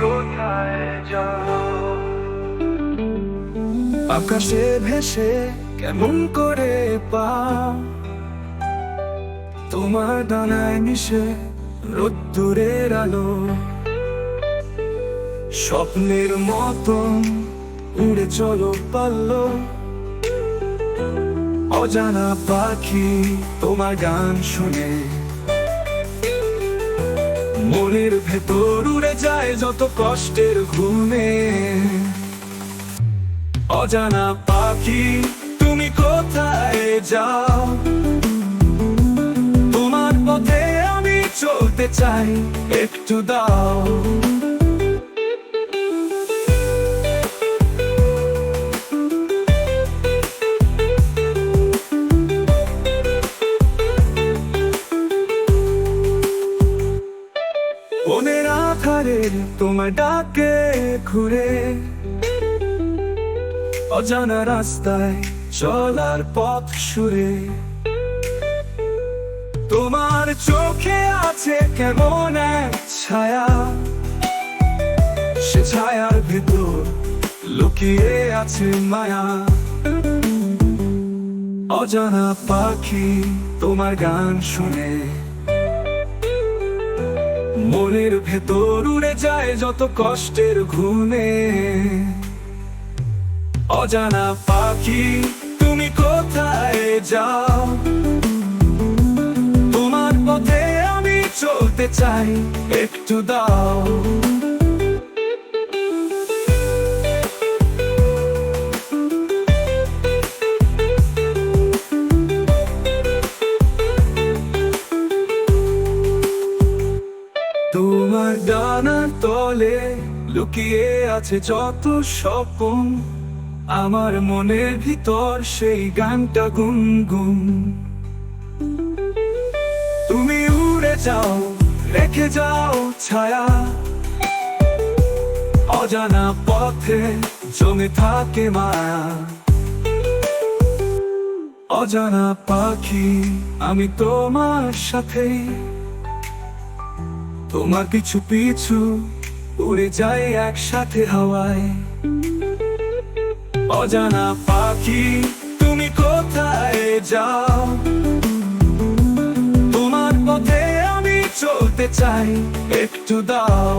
কোথায় আকাশে ভেসে কেমন করে পা তোমার ডানায় মিশে রোদ্দুরের আলো। স্বপ্নের মতন উড়ে চলো পাল্লো। অজানা পাখি তোমার গান শুনে। মনের ভেতর উড়ে যায় যত কষ্টের ঘুমে। অজানা পাখি, তুমি কোথায় যাও? তোমার পথে আমি চলতে চাই, একটু দাও। আধারে তোমার ডাকে ঘুরে। অজানা রাস্তায় চলার পথ সুরে। তোমার চোখে আছে কেমন এক ছায়া। সে ছায়ার ভেতর লুকিয়ে আছে মায়া। অজানা পাখি তোমার গান শুনে। মনের ভেতর উড়ে যায় যত কষ্টের ঘুমে অজানা পাখি, তুমি কোথায় যাও? তোমার পথে আমি চলতে চাই, একটু দাও। তোমার ডানার তলে লুকিয়ে আছে যত স্বপন, আমার মনের ভিতর সেই গানটা গুনগুন। তুমি উড়ে যাও, রেখে যাও ছায়া। অজানা পথে জমে থাকে মায়া। অজানা পাখি, আমি তোমার সাথেই। তোমার পিছু পিছু উড়ে যায় একসাথে হাওয়ায়। অজানা পাখি, তুমি কোথায় যাও? তোমার পথে আমি চলতে চাই, একটু দাও।